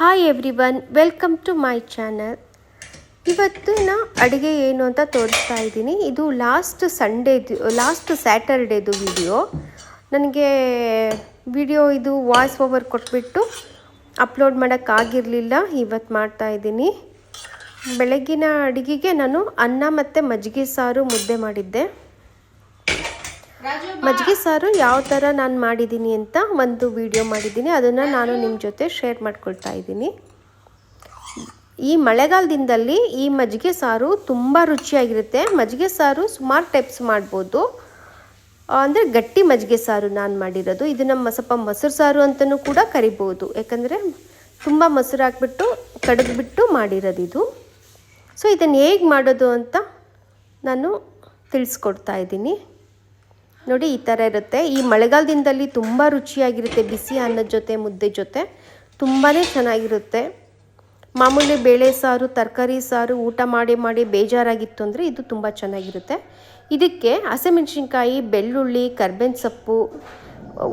Hi everyone welcome to my channel ಇವತ್ತಿನ ಅಡುಗೆ ಏನು ಅಂತ ತೋರಿಸ್ತಾ ಇದ್ದೀನಿ. ಇದು ಲಾಸ್ಟ್ ಸಂಡೇದು ಲಾಸ್ಟ್ ಸ್ಯಾಟರ್ಡೇದು ವಿಡಿಯೋ ನನಗೆ ವಿಡಿಯೋ ಇದು ವಾಯ್ಸ್ ಓವರ್ ಕೊಟ್ಬಿಟ್ಟು ಅಪ್ಲೋಡ್ ಮಾಡೋಕ್ಕಾಗಿರಲಿಲ್ಲ ಇವತ್ತು ಮಾಡ್ತಾ ಇದ್ದೀನಿ. ಬೆಳಗ್ಗಿನ ಅಡುಗೆಗೆ ನಾನು ಅನ್ನ ಮತ್ತು ಮಜ್ಜಿಗೆ ಸಾರು ಮುದ್ದೆ ಮಾಡಿದ್ದೆ. ಮಜ್ಜಿಗೆ ಸಾರು, ಯಾವ ಥರ ನಾನು ಮಾಡಿದ್ದೀನಿ ಅಂತ ಒಂದು ವಿಡಿಯೋ ಮಾಡಿದ್ದೀನಿ ಅದನ್ನು ನಾನು ನಿಮ್ಮ ಜೊತೆ ಶೇರ್ ಮಾಡ್ಕೊಳ್ತಾ ಇದ್ದೀನಿ ಈ ಮಳೆಗಾಲದಿಂದಲ್ಲಿ ಈ ಮಜ್ಜಿಗೆ ಸಾರು ತುಂಬ ರುಚಿಯಾಗಿರುತ್ತೆ. ಮಜ್ಜಿಗೆ ಸಾರು ಸುಮಾರು ಟೈಪ್ಸ್ ಮಾಡ್ಬೋದು. ಅಂದರೆ ಗಟ್ಟಿ ಮಜ್ಜಿಗೆ ಸಾರು ನಾನು ಮಾಡಿರೋದು. ಇದನ್ನು ಮ ಸ್ವಲ್ಪ ಮೊಸರು ಸಾರು ಅಂತಲೂ ಕೂಡ ಕರಿಬೋದು. ಯಾಕಂದರೆ ತುಂಬ ಮೊಸರು ಹಾಕ್ಬಿಟ್ಟು, ಕಡಿದ್ಬಿಟ್ಟು ಮಾಡಿರೋದು ಇದು ಸೊ ಇದನ್ನು ಹೇಗೆ ಮಾಡೋದು ಅಂತ ನಾನು ತಿಳಿಸ್ಕೊಡ್ತಾ ಇದ್ದೀನಿ ನೋಡಿ ಈ ಥರ ಇರುತ್ತೆ. ಈ ಮಳೆಗಾಲದಿಂದಲ್ಲಿ ತುಂಬ ರುಚಿಯಾಗಿರುತ್ತೆ ಬಿಸಿ ಅನ್ನದ ಜೊತೆ, ಮುದ್ದೆ ಜೊತೆ. ತುಂಬಾ ಚೆನ್ನಾಗಿರುತ್ತೆ. ಮಾಮೂಲಿ ಬೇಳೆ ಸಾರು, ತರಕಾರಿ ಸಾರು, ಊಟ ಮಾಡಿ ಮಾಡಿ ಬೇಜಾರಾಗಿತ್ತು ಅಂದರೆ ಇದು ತುಂಬ ಚೆನ್ನಾಗಿರುತ್ತೆ. ಇದಕ್ಕೆ ಹಸಿಮೆಣಸಿನ್ಕಾಯಿ, ಬೆಳ್ಳುಳ್ಳಿ, ಕರ್ಬೇವಿನ ಸೊಪ್ಪು,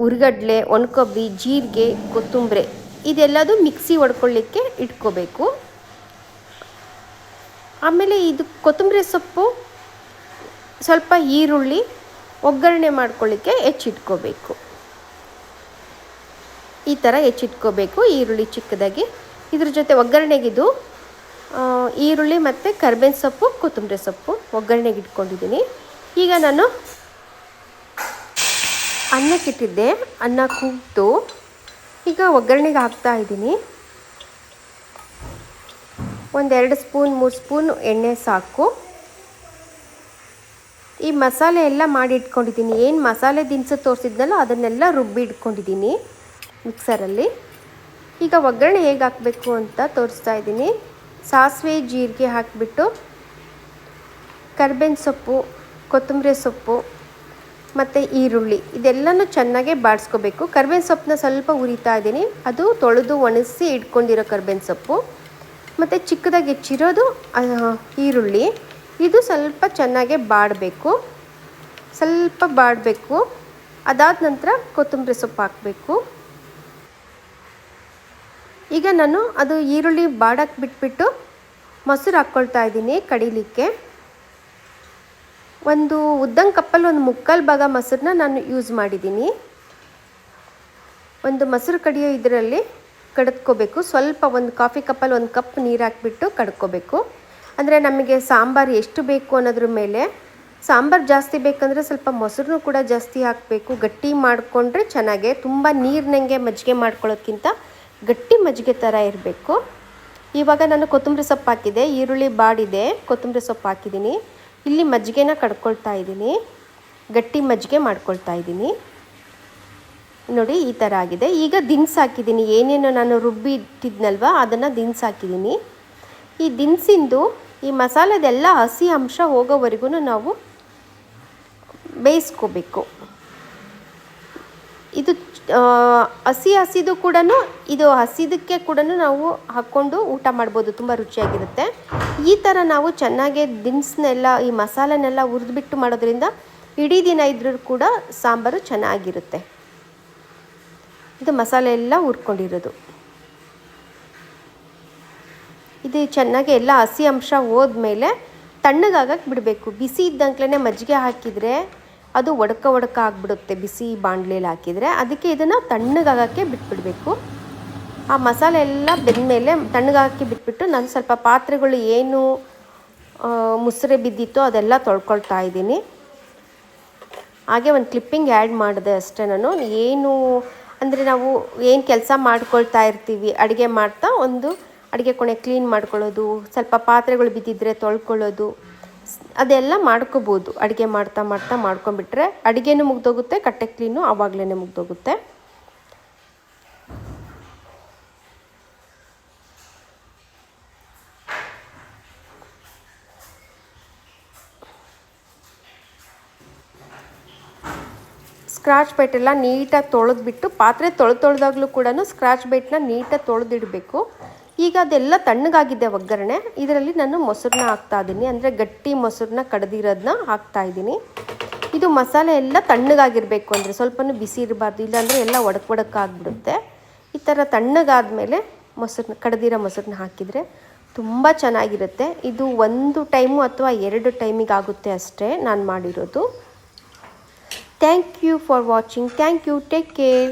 ಉರ್ಗಡ್ಲೆ, ಒಣಕೊಬ್ಬರಿ, ಜೀರಿಗೆ, ಕೊತ್ತಂಬರಿ ಇದೆಲ್ಲದು ಮಿಕ್ಸಿ ಹೊಡ್ಕೊಳ್ಳಿಕ್ಕೆ ಇಟ್ಕೋಬೇಕು. ಆಮೇಲೆ ಇದು ಕೊತ್ತಂಬರಿ ಸೊಪ್ಪು, ಸ್ವಲ್ಪ ಈರುಳ್ಳಿ ಒಗ್ಗರಣೆ ಮಾಡ್ಕೊಳ್ಳಿಕ್ಕೆ ಹೆಚ್ಚಿಟ್ಕೋಬೇಕು. ಈ ಥರ ಹೆಚ್ಚಿಟ್ಕೋಬೇಕು ಈರುಳ್ಳಿ ಚಿಕ್ಕದಾಗಿ. ಇದ್ರ ಜೊತೆ ಒಗ್ಗರಣೆಗಿದು ಈರುಳ್ಳಿ ಮತ್ತು ಕರ್ಬೇವಿನ ಸೊಪ್ಪು, ಕೊತ್ತಂಬರಿ ಸೊಪ್ಪು ಒಗ್ಗರಣೆಗೆ ಇಟ್ಕೊಂಡಿದ್ದೀನಿ. ಈಗ ನಾನು ಅನ್ನಕ್ಕಿಟ್ಟಿದ್ದೆ ಅನ್ನ ಕೂಗ್ತು ಈಗ ಒಗ್ಗರಣೆಗೆ ಹಾಕ್ತಾ ಇದ್ದೀನಿ. ಒಂದೆರಡು ಸ್ಪೂನ್, ಮೂರು ಸ್ಪೂನ್ ಎಣ್ಣೆ ಸಾಕು. ಈ ಮಸಾಲೆ ಎಲ್ಲ ಮಾಡಿ ಇಟ್ಕೊಂಡಿದ್ದೀನಿ. ಏನು ಮಸಾಲೆ ದಿನಸು ತೋರಿಸಿದ್ನಲ್ಲ, ಅದನ್ನೆಲ್ಲ ರುಬ್ಬಿ ಇಟ್ಕೊಂಡಿದ್ದೀನಿ ಮಿಕ್ಸರಲ್ಲಿ. ಈಗ ಒಗ್ಗರಣೆ ಹೇಗೆ ಹಾಕಬೇಕು ಅಂತ ತೋರಿಸ್ತಾ ಇದ್ದೀನಿ. ಸಾಸಿವೆ, ಜೀರಿಗೆ ಹಾಕಿಬಿಟ್ಟು, ಕರ್ಬೇವಿನ ಸೊಪ್ಪು, ಕೊತ್ತಂಬರಿ ಸೊಪ್ಪು, ಮತ್ತು ಈರುಳ್ಳಿ, ಇದೆಲ್ಲನೂ ಚೆನ್ನಾಗೆ ಬಾಡಿಸ್ಕೋಬೇಕು. ಕರ್ಬೇವಿನ ಸೊಪ್ಪನ್ನ ಸ್ವಲ್ಪ ಉರಿತಾ ಇದ್ದೀನಿ. ಅದು ತೊಳೆದು ಒಣಗಿಸಿ ಇಟ್ಕೊಂಡಿರೋ ಕರ್ಬೇವಿನ ಸೊಪ್ಪು. ಮತ್ತು ಚಿಕ್ಕದಾಗಿ ಹೆಚ್ಚಿರೋದು ಈರುಳ್ಳಿ. ಇದು ಸ್ವಲ್ಪ ಚೆನ್ನಾಗಿ ಬಾಡಬೇಕು. ಸ್ವಲ್ಪ ಬಾಡಬೇಕು. ಅದಾದ ನಂತರ ಕೊತ್ತಂಬರಿ ಸೊಪ್ಪು ಹಾಕಬೇಕು. ಈಗ ನಾನು ಅದು ಈರುಳ್ಳಿ ಬಾಡಕ್ಕೆ ಬಿಟ್ಬಿಟ್ಟು ಮೊಸರು ಹಾಕ್ಕೊಳ್ತಾ ಇದ್ದೀನಿ ಕಡಿಲಿಕ್ಕೆ. ಒಂದು ಉದ್ದಂಗೆ ಕಪ್ಪಲ್ಲಿ ಒಂದು ಮುಕ್ಕಾಲು ಭಾಗ ಮೊಸರನ್ನ ನಾನು ಯೂಸ್ ಮಾಡಿದ್ದೀನಿ. ಒಂದು ಮೊಸರು ಕಡಿಯೋ ಇದರಲ್ಲಿ ಕಡಿದ್ಕೋಬೇಕು. ಸ್ವಲ್ಪ ಒಂದು ಕಾಫಿ ಕಪ್ಪಲ್ಲಿ ಒಂದು ಕಪ್ ನೀರು ಹಾಕ್ಬಿಟ್ಟು ಕಡ್ಕೋಬೇಕು ಅಂದರೆ ನಮಗೆ ಸಾಂಬಾರು ಎಷ್ಟು ಬೇಕು ಅನ್ನೋದ್ರ ಮೇಲೆ ಸಾಂಬಾರು ಜಾಸ್ತಿ ಬೇಕಂದರೆ ಸ್ವಲ್ಪ ಮೊಸರನ್ನು ಕೂಡ ಜಾಸ್ತಿ ಹಾಕಬೇಕು. ಗಟ್ಟಿ ಮಾಡಿಕೊಂಡ್ರೆ ಚೆನ್ನಾಗೆ, ತುಂಬ ನೀರಿನಂಗೆ ಮಜ್ಜಿಗೆ ಮಾಡ್ಕೊಳ್ಳೋದ್ಕಿಂತ ಗಟ್ಟಿ ಮಜ್ಜಿಗೆ ಥರ ಇರಬೇಕು. ಇವಾಗ ನಾನು ಕೊತ್ತಂಬರಿ ಸೊಪ್ಪು ಹಾಕಿದೆ, ಈರುಳ್ಳಿ ಬಾಡಿದೆ ಕೊತ್ತಂಬರಿ ಸೊಪ್ಪು ಹಾಕಿದ್ದೀನಿ. ಇಲ್ಲಿ ಮಜ್ಜಿಗೆನ ಕಡ್ಕೊಳ್ತಾ ಇದ್ದೀನಿ, ಗಟ್ಟಿ ಮಜ್ಜಿಗೆ ಮಾಡ್ಕೊಳ್ತಾ ಇದ್ದೀನಿ. ನೋಡಿ, ಈ ಥರ ಆಗಿದೆ. ಈಗ ದಿನ್ಸು ಹಾಕಿದ್ದೀನಿ, ಏನೇನು ನಾನು ರುಬ್ಬಿ ಇಟ್ಟಿದ್ನಲ್ವ ಅದನ್ನು ದಿನ್ಸು ಹಾಕಿದ್ದೀನಿ. ಈ ದಿನಸಿಂದು ಈ ಮಸಾಲದೆಲ್ಲ ಹಸಿ ಅಂಶ ಹೋಗೋವರೆಗೂ ನಾವು ಬೇಯಿಸ್ಕೋಬೇಕು. ಇದು ಹಸಿ ಹಸಿದು ಕೂಡ ಇದು ಹಸಿದಕ್ಕೆ ಕೂಡ ನಾವು ಹಾಕ್ಕೊಂಡು ಊಟ ಮಾಡ್ಬೋದು, ತುಂಬ ರುಚಿಯಾಗಿರುತ್ತೆ. ಈ ಥರ ನಾವು ಚೆನ್ನಾಗಿ ದಿನಸನ್ನೆಲ್ಲ ಈ ಮಸಾಲೆನೆಲ್ಲ ಹುರಿದ್ಬಿಟ್ಟು ಮಾಡೋದ್ರಿಂದ ಇಡೀ ದಿನ ಇದ್ರೂ ಕೂಡ ಸಾಂಬಾರು ಚೆನ್ನಾಗಿರುತ್ತೆ. ಇದು ಮಸಾಲೆ ಎಲ್ಲ ಹುರ್ಕೊಂಡಿರೋದು. ಇದು ಚೆನ್ನಾಗಿ ಎಲ್ಲ ಹಸಿ ಅಂಶ ಹೋದ್ಮೇಲೆ ತಣ್ಣಗಾಗಕ್ಕೆ ಬಿಡಬೇಕು. ಬಿಸಿ ಇದ್ದಂಕ್ಲೇ ಮಜ್ಜಿಗೆ ಹಾಕಿದರೆ ಅದು ಒಡಕ ಒಡಕ ಆಗಿಬಿಡುತ್ತೆ. ಬಿಸಿ ಬಾಣಲೆಯಲ್ಲಿ ಹಾಕಿದರೆ ಅದಕ್ಕೆ ಇದನ್ನು ತಣ್ಣಗಾಗಕ್ಕೆ ಬಿಟ್ಬಿಡಬೇಕು. ಆ ಮಸಾಲೆ ಎಲ್ಲ ಬೆಂದಮೇಲೆ ತಣ್ಣಗಾಕಿ ಬಿಟ್ಬಿಟ್ಟು ನಾನು ಸ್ವಲ್ಪ ಪಾತ್ರೆಗಳು ಏನು ಮುಸ್ರೆ ಬಿದ್ದಿತ್ತೋ ಅದೆಲ್ಲ ತೊಳ್ಕೊಳ್ತಾ ಇದ್ದೀನಿ. ಹಾಗೆ ಒಂದು ಕ್ಲಿಪ್ಪಿಂಗ್ ಆ್ಯಡ್ ಮಾಡಿದೆ ಅಷ್ಟೇ ನಾನು. ಏನು ಅಂದರೆ ನಾವು ಏನು ಕೆಲಸ ಮಾಡ್ಕೊಳ್ತಾ ಇರ್ತೀವಿ, ಅಡುಗೆ ಮಾಡ್ತಾ ಒಂದು ಅಡುಗೆ ಕೊನೆ ಕ್ಲೀನ್ ಮಾಡ್ಕೊಳ್ಳೋದು, ಸ್ವಲ್ಪ ಪಾತ್ರೆಗಳು ಬಿದ್ದಿದ್ರೆ ತೊಳ್ಕೊಳ್ಳೋದು, ಅದೆಲ್ಲ ಮಾಡ್ಕೋಬೋದು. ಅಡುಗೆ ಮಾಡ್ತಾ ಮಾಡ್ತಾ ಮಾಡ್ಕೊಂಬಿಟ್ರೆ ಅಡುಗೆನೂ ಮುಗ್ದೋಗುತ್ತೆ, ಕಟ್ಟೆ ಕ್ಲೀನು ಆವಾಗಲೇ ಮುಗ್ದೋಗುತ್ತೆ. ಸ್ಕ್ರಾಚ್ ಬೈಟೆಲ್ಲ ನೀಟಾಗಿ ತೊಳೆದ್ಬಿಟ್ಟು, ಪಾತ್ರೆ ತೊಳೆದು ತೊಳೆದಾಗಲೂ ಕೂಡ ಸ್ಕ್ರಾಚ್ ಬೈಟ್ನ ನೀಟಾಗಿ ತೊಳೆದಿಡಬೇಕು. ಈಗ ಅದೆಲ್ಲ ತಣ್ಣಗಾಗಿದೆ ಒಗ್ಗರಣೆ. ಇದರಲ್ಲಿ ನಾನು ಮೊಸರನ್ನ ಹಾಕ್ತಾ ಇದ್ದೀನಿ ಅಂದರೆ ಗಟ್ಟಿ ಮೊಸರನ್ನ ಕಡ್ದಿರೋದನ್ನ ಹಾಕ್ತಾ ಇದ್ದೀನಿ ಇದು ಮಸಾಲೆ ಎಲ್ಲ ತಣ್ಣಗಾಗಿರಬೇಕು ಅಂದರೆ ಸ್ವಲ್ಪನೂ ಬಿಸಿ ಇರಬಾರ್ದು, ಇಲ್ಲಾಂದರೆ ಎಲ್ಲ ಒಡಕ್ ಒಡಕ್ಕಾಗ್ಬಿಡುತ್ತೆ ಈ ಥರ ತಣ್ಣಗಾದಮೇಲೆ ಮೊಸರನ್ನ, ಕಡ್ದಿರೋ ಮೊಸರನ್ನ ಹಾಕಿದರೆ ತುಂಬ ಚೆನ್ನಾಗಿರುತ್ತೆ. ಇದು ಒಂದು ಟೈಮು ಅಥವಾ ಎರಡು ಟೈಮಿಗೆ ಆಗುತ್ತೆ ಅಷ್ಟೇ ನಾನು ಮಾಡಿರೋದು. Thank you for watching. Thank you. Take care.